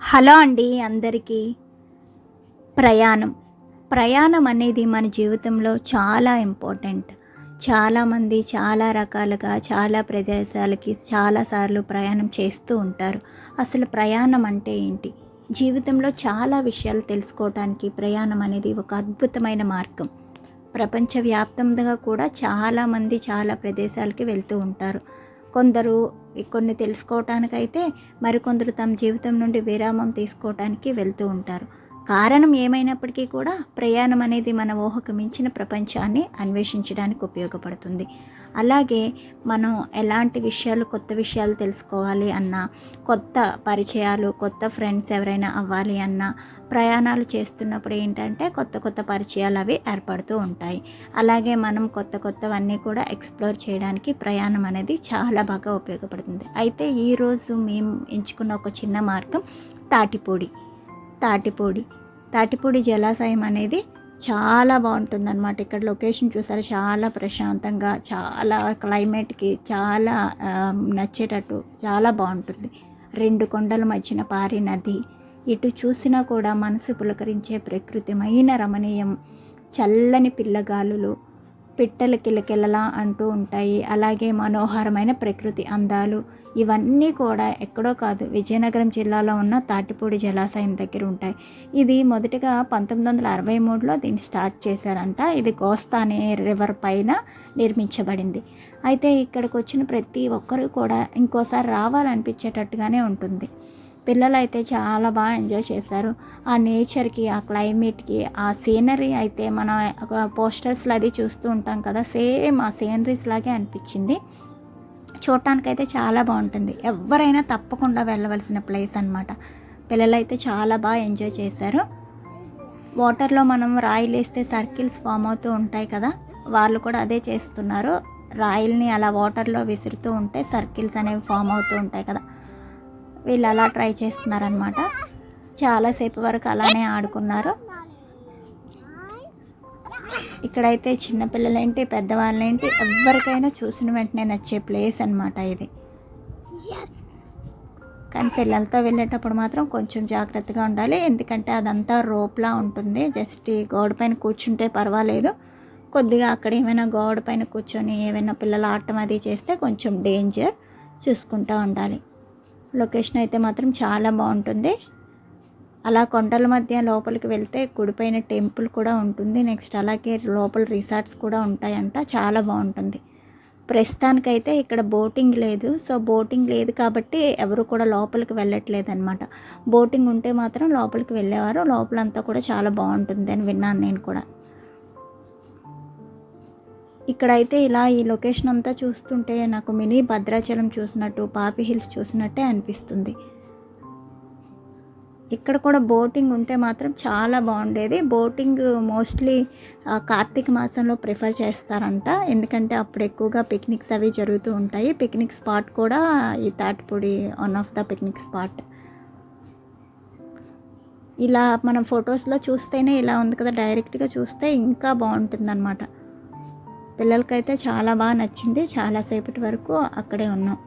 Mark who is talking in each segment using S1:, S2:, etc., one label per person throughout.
S1: Hello అండి అందరికీ. ప్రయాణం. ప్రయాణం అనేది మన జీవితంలో చాలా ఇంపార్టెంట్. చాలామంది చాలా రకాలుగా చాలా ప్రదేశాలకి చాలాసార్లు ప్రయాణం చేస్తూ ఉంటారు. అసలు ప్రయాణం అంటే ఏంటి? జీవితంలో చాలా విషయాలు తెలుసుకోవడానికి ప్రయాణం అనేది ఒక అద్భుతమైన మార్గం. ప్రపంచవ్యాప్తంగా కూడా చాలామంది చాలా ప్రదేశాలకి వెళ్తూ ఉంటారు. కొందరు కొన్ని తెలుసుకోవటానికైతే మరికొందరు తమ జీవితం నుండి విరామం తీసుకోవటానికి వెళ్తూ ఉంటారు. కారణం ఏమైనప్పటికీ కూడా ప్రయాణం అనేది మన ఊహకు మించిన ప్రపంచాన్ని అన్వేషించడానికి ఉపయోగపడుతుంది. అలాగే మనం ఎలాంటి విషయాలు కొత్త విషయాలు తెలుసుకోవాలి అన్నా కొత్త పరిచయాలు కొత్త ఫ్రెండ్స్ ఎవరైనా అవ్వాలి అన్నా ప్రయాణాలు చేస్తున్నప్పుడు ఏంటంటే కొత్త కొత్త పరిచయాలు అవి ఏర్పడుతూ ఉంటాయి. అలాగే మనం కొత్త కొత్తవన్నీ కూడా ఎక్స్ప్లోర్ చేయడానికి ప్రయాణం అనేది చాలా బాగా ఉపయోగపడుతుంది. అయితే ఈరోజు మేము ఎంచుకున్న ఒక చిన్న మార్గం తాటిపూడి. తాటిపూడి. తాటిపూడి జలాశయం అనేది చాలా బాగుంటుంది అనమాట ఇక్కడ లొకేషన్ చూసారు? చాలా ప్రశాంతంగా చాలా క్లైమేట్కి చాలా నచ్చేటట్టు చాలా బాగుంటుంది. రెండు కొండల మధ్యన పారి నది. ఇటు చూసినా కూడా మనసు పులకరించే ప్రకృతిమైన రమణీయం. చల్లని పిల్లగాలులు పిట్టల కిలకిలలా అంటూ ఉంటాయి. అలాగే మనోహరమైన ప్రకృతి అందాలు. ఇవన్నీ కూడా ఎక్కడో కాదు విజయనగరం జిల్లాలో ఉన్న తాటిపూడి జలాశయం దగ్గర ఉంటాయి. ఇది మొదటగా పంతొమ్మిది వందల అరవై మూడులో దీన్ని స్టార్ట్ చేశారంట. ఇది కోస్తా అనే రివర్ పైన నిర్మించబడింది. అయితే ఇక్కడికి వచ్చిన ప్రతి ఒక్కరు కూడా ఇంకోసారి రావాలనిపించేటట్టుగానే ఉంటుంది. పిల్లలు అయితే చాలా బాగా ఎంజాయ్ చేశారు. ఆ నేచర్కి ఆ క్లైమేట్కి ఆ సీనరీ అయితే మనం పోస్టర్స్లో అది చూస్తూ ఉంటాం కదా సేమ్ ఆ సీనరీస్ లాగే అనిపించింది. చూడటానికైతే చాలా బాగుంటుంది. ఎవరైనా తప్పకుండా వెళ్ళవలసిన ప్లేస్ అనమాట అయితే చాలా బాగా ఎంజాయ్ చేశారు. వాటర్లో మనం రాయిలు వేస్తే సర్కిల్స్ ఫామ్ అవుతూ ఉంటాయి కదా వాళ్ళు కూడా అదే చేస్తున్నారు. రాయిల్ని అలా వాటర్లో విసురుతూ ఉంటే సర్కిల్స్ అనేవి ఫామ్ అవుతూ ఉంటాయి కదా. వీళ్ళు అలా ట్రై చేస్తున్నారనమాట చాలాసేపు వరకు అలానే ఆడుకున్నారు. ఇక్కడైతే చిన్నపిల్లలేంటి పెద్దవాళ్ళేంటి ఎవరికైనా చూసిన వెంటనే నచ్చే ప్లేస్ అనమాట ఇది. కానీ పిల్లలతో వెళ్ళేటప్పుడు మాత్రం కొంచెం జాగ్రత్తగా ఉండాలి. ఎందుకంటే అదంతా రోప్లా ఉంటుంది. జస్ట్ ఈ గోడ పైన కూర్చుంటే పర్వాలేదు. కొద్దిగా అక్కడ ఏమైనా గోడ పైన కూర్చొని ఏమైనా పిల్లలు ఆటం అది చేస్తే కొంచెం డేంజర్. చూసుకుంటూ ఉండాలి. లొకేషన్ అయితే మాత్రం చాలా బాగుంటుంది. అలా కొండల మధ్య లోపలికి వెళ్తే కుడిపైన టెంపుల్ కూడా ఉంటుంది. నెక్స్ట్ అలాగే లోపల రిసార్ట్స్ కూడా ఉంటాయంట. చాలా బాగుంటుంది. ప్రస్తుతానికైతే ఇక్కడ బోటింగ్ లేదు. సో బోటింగ్ లేదు కాబట్టి ఎవరు కూడా లోపలికి వెళ్ళట్లేదు అనమాట బోటింగ్ ఉంటే మాత్రం లోపలికి వెళ్ళేవారు. లోపలంతా కూడా చాలా బాగుంటుంది అని విన్నాను నేను కూడా. ఇక్కడైతే ఇలా ఈ లొకేషన్ అంతా చూస్తుంటే నాకు మినీ భద్రాచలం చూసినట్టు పాపి హిల్స్ చూసినట్టే అనిపిస్తుంది. ఇక్కడ కూడా బోటింగ్ ఉంటే మాత్రం చాలా బాగుండేది. బోటింగ్ మోస్ట్లీ కార్తీక మాసంలో ప్రిఫర్ చేస్తారంట. ఎందుకంటే అప్పుడు ఎక్కువగా పిక్నిక్స్ అవి జరుగుతూ ఉంటాయి. పిక్నిక్ స్పాట్ కూడా ఈ Tatipudi one of the picnic spot. ఇలా మనం ఫొటోస్లో చూస్తేనే ఇలా ఉంది కదా డైరెక్ట్గా చూస్తే ఇంకా బాగుంటుంది అనమాట పిల్లలకైతే చాలా బాగా నచ్చింది. చాలాసేపటి వరకు అక్కడే ఉన్నాం.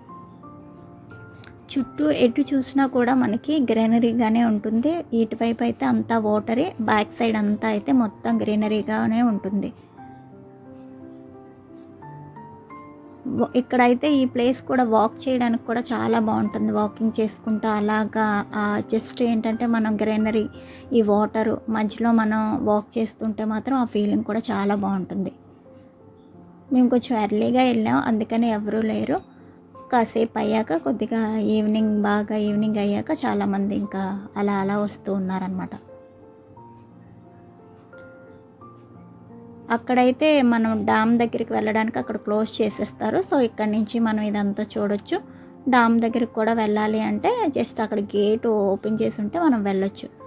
S1: చుట్టూ ఎటు చూసినా కూడా మనకి గ్రీనరీగానే ఉంటుంది. ఇటువైపు అయితే అంతా వాటరే. బ్యాక్ సైడ్ అంతా అయితే మొత్తం గ్రీనరీగానే ఉంటుంది. ఇక్కడైతే ఈ ప్లేస్ కూడా వాక్ చేయడానికి కూడా చాలా బాగుంటుంది. వాకింగ్ చేసుకుంటూ అలాగా జస్ట్ ఏంటంటే మనం గ్రీనరీ ఈ వాటరు మధ్యలో మనం వాక్ చేస్తుంటే మాత్రం ఆ ఫీలింగ్ కూడా చాలా బాగుంటుంది. మేము కొంచెం ఎర్లీగా వెళ్ళాం. అందుకని ఎవరూ లేరు. కాసేపు అయ్యాక కొద్దిగా ఈవినింగ్ బాగా ఈవినింగ్ అయ్యాక చాలామంది ఇంకా అలా అలా వస్తూ ఉన్నారనమాట అక్కడైతే మనం డామ్ దగ్గరికి వెళ్ళడానికి అక్కడ క్లోజ్ చేసేస్తారు. సో ఇక్కడ నుంచి మనం ఇదంతా చూడొచ్చు. డామ్ దగ్గరికి కూడా వెళ్ళాలి అంటే జస్ట్ అక్కడ గేట్ ఓపెన్ చేసి ఉంటే మనం వెళ్ళొచ్చు.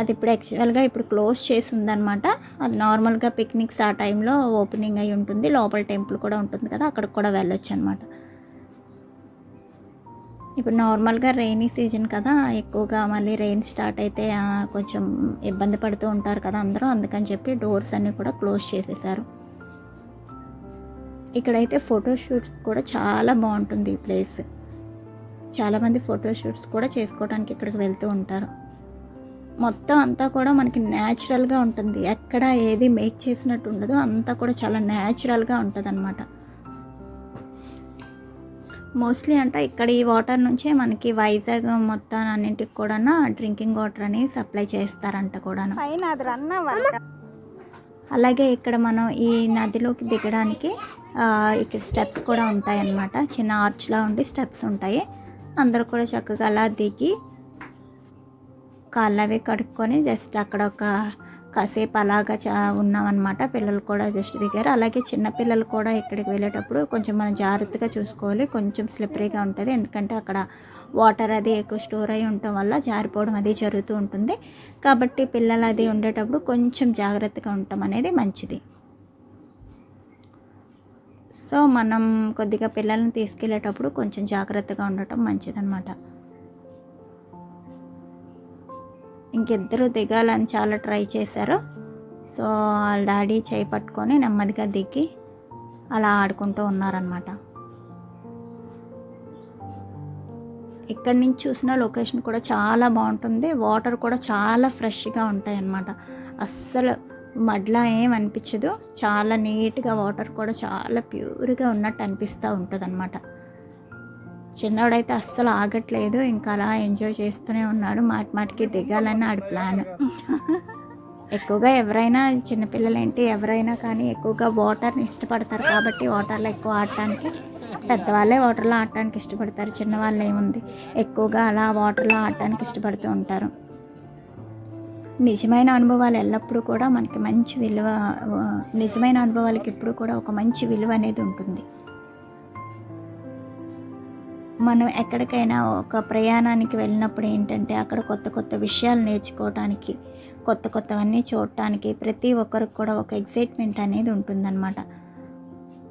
S1: అది ఇప్పుడు యాక్చువల్గా ఇప్పుడు క్లోజ్ చేసి ఉందన్నమాట అది నార్మల్గా పిక్నిక్స్ ఆ టైంలో ఓపెనింగ్ అయి ఉంటుంది. లోపల టెంపుల్ కూడా ఉంటుంది కదా అక్కడికి కూడా వెళ్ళొచ్చు అనమాట ఇప్పుడు నార్మల్గా రైనీ సీజన్ కదా ఎక్కువగా మళ్ళీ రెయిన్ స్టార్ట్ అయితే కొంచెం ఇబ్బంది పడుతూ ఉంటారు కదా అందరూ. అందుకని చెప్పి డోర్స్ అన్నీ కూడా క్లోజ్ చేసేసారు. ఇక్కడైతే ఫోటోషూట్స్ కూడా చాలా బాగుంటుంది ఈ ప్లేస్ చాలామంది ఫోటోషూట్స్ కూడా చేసుకోవడానికి ఇక్కడికి వెళ్తూ ఉంటారు. మొత్తం అంతా కూడా మనకి న్యాచురల్గా ఉంటుంది. ఎక్కడ ఏది మేక్ చేసినట్టు ఉండదు అంతా కూడా చాలా న్యాచురల్గా ఉంటుంది అనమాట మోస్ట్లీ అంటే ఇక్కడ ఈ వాటర్ నుంచే మనకి వైజాగ్ మొత్తం అన్నింటికి కూడా డ్రింకింగ్ వాటర్ అని సప్లై చేస్తారంట కూడాను.
S2: పైన అది రన్
S1: అలాగే ఇక్కడ మనం ఈ నదిలోకి దిగడానికి ఇక్కడ స్టెప్స్ కూడా ఉంటాయి అన్నమాట చిన్న ఆర్చ్లా ఉండి స్టెప్స్ ఉంటాయి. అందరూ కూడా చక్కగా అలా దిగి కాళ్ళు అవి కడుక్కొని జస్ట్ అక్కడ ఒక కాసేపు అలాగా చా ఉన్నామన్నమాట. పిల్లలు కూడా జస్ట్ దిగారు. అలాగే చిన్నపిల్లలు కూడా ఇక్కడికి వెళ్ళేటప్పుడు కొంచెం మనం జాగ్రత్తగా చూసుకోవాలి. కొంచెం స్లిప్పరీగా ఉంటుంది. ఎందుకంటే అక్కడ వాటర్ అది ఎక్కువ స్టోర్ అయి ఉండటం వల్ల జారిపోవడం అది జరుగుతూ ఉంటుంది. కాబట్టి పిల్లలు అది ఉండేటప్పుడు కొంచెం జాగ్రత్తగా ఉండటం అనేది మంచిది. సో మనం కొద్దిగా పిల్లల్ని తీసుకెళ్ళేటప్పుడు కొంచెం జాగ్రత్తగా ఉండటం మంచిదన్నమాట. ఇంకిద్దరు దిగాలని చాలా ట్రై చేశారు. సో వాళ్ళ డాడీ చేయి పట్టుకొని నెమ్మదిగా దిగి అలా ఆడుకుంటూ ఉన్నారనమాట ఎక్కడి నుంచి చూసినా లొకేషన్ కూడా చాలా బాగుంటుంది. వాటర్ కూడా చాలా ఫ్రెష్గా ఉంటాయి అన్నమాట అస్సలు మడ్లా ఏం అనిపించదు. చాలా నీట్గా వాటర్ కూడా చాలా ప్యూర్గా ఉన్నట్టు అనిపిస్తూ ఉంటుంది అనమాట చిన్నవాడైతే అస్సలు ఆగట్లేదు ఇంకా అలా ఎంజాయ్ చేస్తూనే ఉన్నాడు. మాటి మాటికి దిగాలని ఆడి ప్లాన్ ఎక్కువగా ఎవరైనా చిన్నపిల్లలు ఏంటి ఎవరైనా కానీ ఎక్కువగా వాటర్ని ఇష్టపడతారు కాబట్టి వాటర్లో ఎక్కువ ఆడటానికి పెద్దవాళ్ళే వాటర్లో ఆడటానికి ఇష్టపడతారు చిన్నవాళ్ళు ఏముంది? ఎక్కువగా అలా వాటర్లో ఆడటానికి ఇష్టపడుతూ ఉంటారు. నిజమైన అనుభవాలు ఎల్లప్పుడూ కూడా మనకి మంచి విలువ నిజమైన అనుభవాలకి ఎప్పుడు కూడా ఒక మంచి విలువ అనేది ఉంటుంది. మనం ఎక్కడికైనా ఒక ప్రయాణానికి వెళ్ళినప్పుడు ఏంటంటే అక్కడ కొత్త కొత్త విషయాలు నేర్చుకోవటానికి కొత్త కొత్తవన్నీ చూడటానికి ప్రతి ఒక్కరికి కూడా ఒక ఎగ్జైట్మెంట్ అనేది ఉంటుందన్నమాట.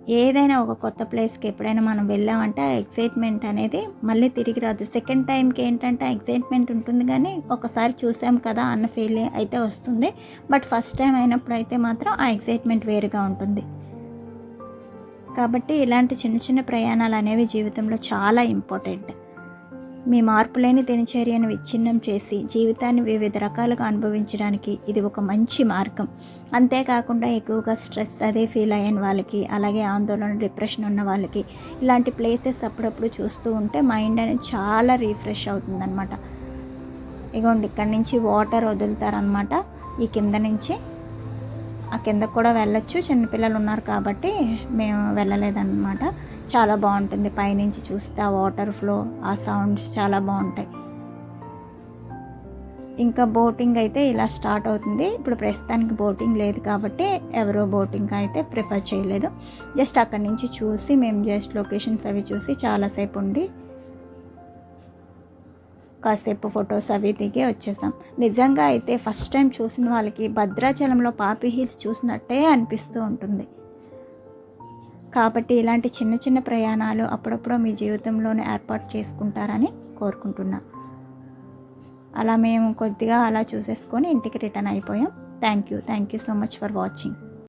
S1: ఏదైనా ఒక కొత్త ప్లేస్కి ఎప్పుడైనా మనం వెళ్ళామంటే ఆ ఎగ్జైట్మెంట్ అనేది మళ్ళీ తిరిగి రాదు. సెకండ్ టైంకి ఏంటంటే ఆ ఎగ్జైట్మెంట్ ఉంటుంది కానీ ఒకసారి చూసాం కదా అన్న ఫీలింగ్ అయితే వస్తుంది. బట్ ఫస్ట్ టైం అయినప్పుడు అయితే మాత్రం ఆ ఎగ్జైట్మెంట్ వేరుగా ఉంటుంది. కాబట్టి ఇలాంటి చిన్న చిన్న ప్రయాణాలు అనేవి జీవితంలో చాలా ఇంపార్టెంట్. మీ మార్పులేని దినచర్యను విచ్ఛిన్నం చేసి జీవితాన్ని వివిధ రకాలుగా అనుభవించడానికి ఇది ఒక మంచి మార్గం. అంతేకాకుండా ఎక్కువగా స్ట్రెస్ అదే ఫీల్ అయిన వాళ్ళకి అలాగే ఆందోళన డిప్రెషన్ ఉన్న వాళ్ళకి ఇలాంటి ప్లేసెస్ అప్పుడప్పుడు చూస్తూ ఉంటే మైండ్ అనేది చాలా రీఫ్రెష్ అవుతుందన్నమాట. ఇగోండి ఇక్కడి నుంచి వాటర్ వదులుతారనమాట ఈ కింద నుంచి ఆ కింద కూడా వెళ్ళొచ్చు. చిన్నపిల్లలు ఉన్నారు కాబట్టి మేము వెళ్ళలేదన్నమాట. చాలా బాగుంటుంది. పైనుంచి చూస్తే ఆ వాటర్ ఫ్లో ఆ సౌండ్స్ చాలా బాగుంటాయి. ఇంకా బోటింగ్ అయితే ఇలా స్టార్ట్ అవుతుంది. ఇప్పుడు ప్రస్తుతానికి బోటింగ్ లేదు కాబట్టి ఎవరో బోటింగ్ అయితే ప్రిఫర్ చేయలేదు. జస్ట్ అక్కడి నుంచి చూసి మేము జస్ట్ లొకేషన్స్ అవి చూసి చాలాసేపు ఉండి కాసేపు ఫొటోస్ అవి దిగి వచ్చేసాం. నిజంగా అయితే ఫస్ట్ టైం చూసిన వాళ్ళకి భద్రాచలంలో పాపి హిల్స్ చూసినట్టే అనిపిస్తూ ఉంటుంది. కాబట్టి ఇలాంటి చిన్న చిన్న ప్రయాణాలు అప్పుడప్పుడు మీ జీవితంలోనే ఏర్పాటు చేసుకుంటారని కోరుకుంటున్నా. అలా మేము కొద్దిగా అలా చూసేసుకొని ఇంటికి రిటర్న్ అయిపోయాం. Thank you. Thank you so much for watching.